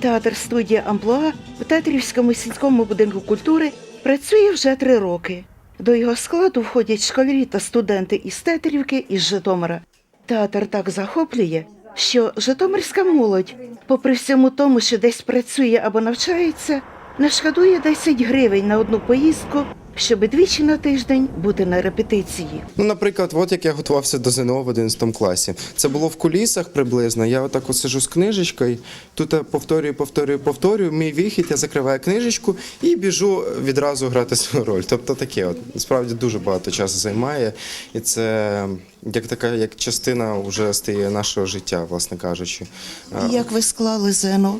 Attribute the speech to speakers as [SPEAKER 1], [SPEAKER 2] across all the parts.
[SPEAKER 1] Театр студія Амплуа в Театрівському сільському будинку культури працює вже три роки. До його складу входять школярі та студенти із тетерівки із Житомира. Театр так захоплює, що Житомирська молодь, попри всьому тому, що десь працює або навчається, не шкодує 10 гривень на одну поїздку, щоб двічі на тиждень бути на репетиції.
[SPEAKER 2] Ну, наприклад, от як я готувався до ЗНО в 11 класі. Це було в кулісах приблизно. Я отак от сижу з книжечкою, тут я повторюю, повторюю, повторюю. Мій вихід, я закриваю книжечку і біжу відразу грати свою роль. Тобто таке, от насправді дуже багато часу займає, і це як така, як частина вже стає нашого життя, власне кажучи. А,
[SPEAKER 1] Як ви склали ЗНО?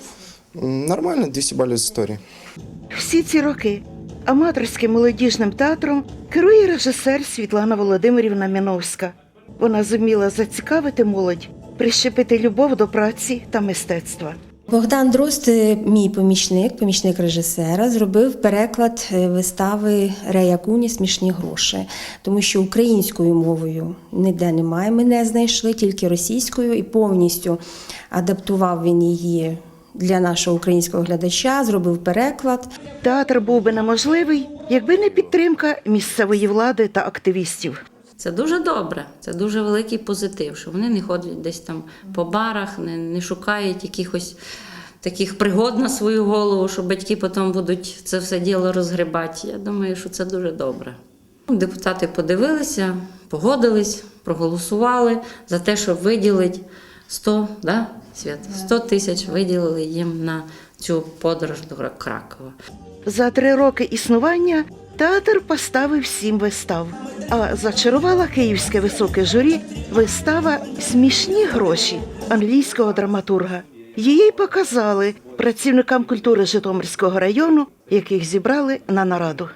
[SPEAKER 2] Нормально, 200 балів з історії.
[SPEAKER 1] Всі ці роки аматорським молодіжним театром керує режисер Світлана Володимирівна Міновська. Вона зуміла зацікавити молодь, прищепити любов до праці та мистецтва.
[SPEAKER 3] Богдан Дрозд, е, мій помічник, помічник режисера, зробив переклад е, вистави Рея Куні Смішні гроші, тому що українською мовою ніде немає. Ми не знайшли тільки російською і повністю адаптував він її для нашого українського глядача, зробив переклад.
[SPEAKER 1] Театр був би неможливий, якби не підтримка місцевої влади та активістів.
[SPEAKER 4] Це дуже добре, це дуже великий позитив, що вони не ходять десь там по барах, не, не шукають якихось таких пригод на свою голову, що батьки потім будуть це все діло розгрібати. Я думаю, що це дуже добре. Депутати подивилися, погодились, проголосували за те, щоб виділити 100, да, Свят? 100 тисяч виділили їм на цю подорож до Кракова.
[SPEAKER 1] За три роки існування театр поставив сім вистав. А зачарувала київське високе журі вистава Смішні гроші англійського драматурга. Її показали працівникам культури Житомирського району, яких зібрали на нараду.